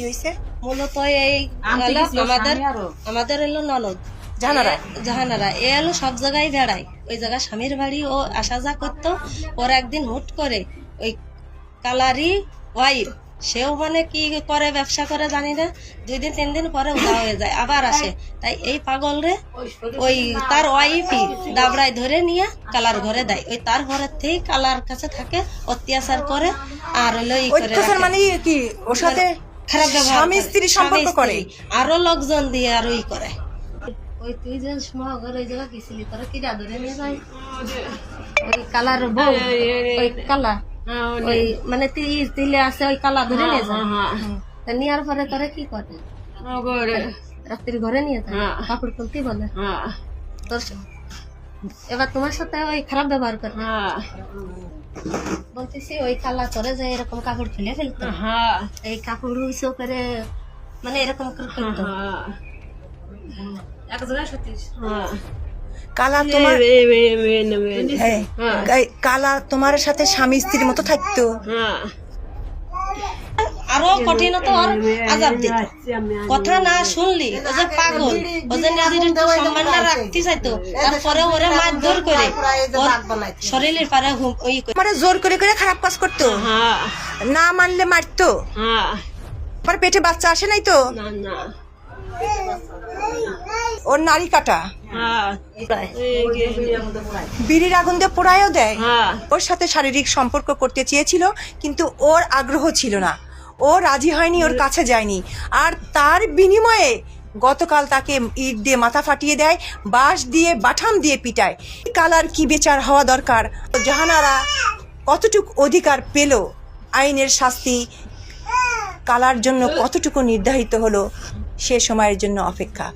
কি হয়েছে মূলত এই আমাদের আমাদের এলো ননদ। জাহানারা? জাহানারা। এ এলো সব জায়গায় বেড়ায় ওই জায়গায় স্বামীর বাড়ি ও আসা যা করতো। ওর একদিন হুট করে ওই কালারি ওয়াইফ সেও মানে কি করে ব্যবসা করে জানি না দুই দিন তিন দিন পরে উদা হয়ে যায় আবার আসে। তাই এই পাগল রে ওই তার ওয়াইফই দাবড়ায় ধরে নিয়ে কালার ঘরে দেয়। ওই তার ঘরের থেকেই কালার কাছে থাকে অত্যাচার করে আর হলো ই করে মানে কি? ওর সাথে খারাপ ব্যবহার স্বামী স্ত্রী সম্পর্ক করে। আরও লোকজন দিয়ে আর ওই করে। ওই তুই যে সময় ঘর ওই জায়গা গেছিলি তোরা কি ধরে নিয়ে যাই? ওই কালার বউ ওই কালা। ওই মানে তিল তিলে আছে ওই কালা ধরে নিয়ে যায়। তা নেওয়ার পরে তোরা কি করে? রাত্রির ঘরে নিয়ে যায় কাপড় খুলতে বলে। তোর এবার তোমার সাথে ওই খারাপ ব্যবহার করে। বলতেছি ওই কালা করে যায় এরকম কাপড় খুলে ফেলতো এই কাপড় উইসো করে মানে এরকম করে ফেলতো। এক জায়গায় সতীশ কালা তোমার হ্যাঁ। কালা তোমার সাথে স্বামী স্ত্রীর মতো থাকতো। আরও কঠিনতা আর আজাব দিত। কথা না শুনলি ও যে পাগল ও যে নিজের সম্মান না রাখতে চাইতো তারপরে ওরে মারধর করে শরীরের পারে ওই মানে জোর করে করে খারাপ কাজ করতো। না মানলে মারতো। পরে পেটে বাচ্চা আসে নাই তো? ওর নারী কাটা। বিড়ির আগুন দিয়ে পোড়ায়ও দেয়। ওর সাথে শারীরিক সম্পর্ক করতে চেয়েছিল কিন্তু ওর আগ্রহ ছিল না। ও রাজি হয়নি, ওর কাছে যায়নি। আর তার বিনিময়ে গতকাল তাকে ইট দিয়ে মাথা ফাটিয়ে দেয়, বাঁশ দিয়ে, বাঠাম দিয়ে পিটায়। কালার কি বেচার হওয়া দরকার? জাহানারা কতটুক অধিকার পেল আইনের শাস্তি? কালার জন্য কতটুকু নির্ধারিত হলো সে সময়ের জন্য অপেক্ষা।